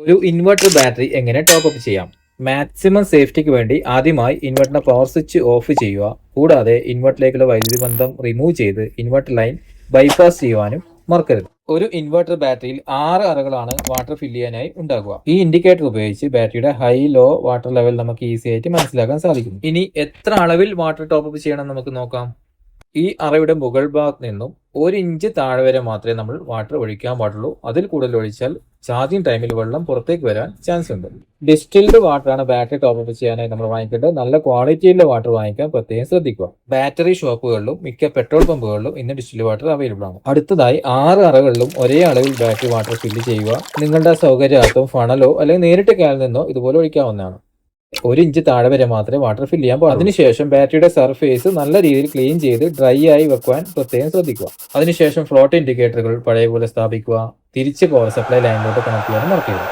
ഒരു inverter battery എങ്ങനെ top up ചെയ്യാം? മാക്സിമം സേഫ്റ്റിക്ക് വേണ്ടി ആദ്യമായി ഇൻവെർട്ടറിന്റെ പവർ സ്വിച്ച് ഓഫ് ചെയ്യുക. കൂടാതെ ഇൻവെർട്ടറിലേക്കുള്ള വൈദ്യുതി ബന്ധം റിമൂവ് ചെയ്ത് ഇൻവെർട്ടർ ലൈൻ ബൈപ്പാസ് ചെയ്യുവാനും മറക്കരുത്. ഒരു ഇൻവെർട്ടർ ബാറ്ററിയിൽ ആറ് അറകളാണ് വാട്ടർ ഫില്ല് ചെയ്യാനായി ഉണ്ടാകുക. ഈ ഇൻഡിക്കേറ്റർ ഉപയോഗിച്ച് ബാറ്ററിയുടെ ഹൈ ലോ വാട്ടർ ലെവൽ നമുക്ക് ഈസി ആയിട്ട് മനസ്സിലാക്കാൻ സാധിക്കും. ഇനി എത്ര അളവിൽ വാട്ടർ ടോപ്പ് അപ്പ് ചെയ്യണം നമുക്ക് നോക്കാം. ഈ അറയുടെ മുകൾ ഭാഗത്ത് നിന്നും ഒരു ഇഞ്ച് താഴെ വരെ മാത്രമേ നമ്മൾ വാട്ടർ ഒഴിക്കാൻ പാടുള്ളൂ. അതിൽ കൂടുതൽ ഒഴിച്ചാൽ ചാർജിങ് ടൈമിൽ വെള്ളം പുറത്തേക്ക് വരാൻ ചാൻസ് ഉണ്ട്. ഡിസ്റ്റിൽഡ് വാട്ടറാണ് ബാറ്ററി ടോപ്പ് അപ്പ് ചെയ്യാനായി നമ്മൾ വാങ്ങിക്കേണ്ടത്. നല്ല ക്വാളിറ്റിയിലുള്ള വാട്ടർ വാങ്ങിക്കാൻ പ്രത്യേകം ശ്രദ്ധിക്കുക. ബാറ്ററി ഷോപ്പുകളിലും മിക്ക പെട്രോൾ പമ്പുകളിലും ഇന്ന് ഡിസ്റ്റിൽഡ് വാട്ടർ അവൈലബിൾ ആണ്. അടുത്തതായി ആറ് അറകളിലും ഒരേ അളവിൽ ബാറ്ററി വാട്ടർ ഫില്ല് ചെയ്യുക. നിങ്ങളുടെ സൗകര്യാർത്ഥം ഫണലോ അല്ലെങ്കിൽ നേരിട്ട് കാലിൽ നിന്നോ ഇതുപോലെ ഒഴിക്കാവുന്നതാണ്. ഒരു ഇഞ്ച് താഴെ വരെ മാത്രമേ വാട്ടർ ഫില്ല് ചെയ്യാൻ പാടുള്ളൂ. അതിനുശേഷം ബാറ്ററിയുടെ സർഫേസ് നല്ല രീതിയിൽ ക്ലീൻ ചെയ്ത് ഡ്രൈ ആയി വെക്കുവാൻ പ്രത്യേകം ശ്രദ്ധിക്കുക. അതിനുശേഷം ഫ്ലോട്ട് ഇൻഡിക്കേറ്ററുകൾ പഴയ പോലെ സ്ഥാപിക്കുക. തിരിച്ച് പവർ സപ്ലൈ ലൈനിലോട്ട് കണക്ട് ചെയ്യാൻ മറക്കരുത്.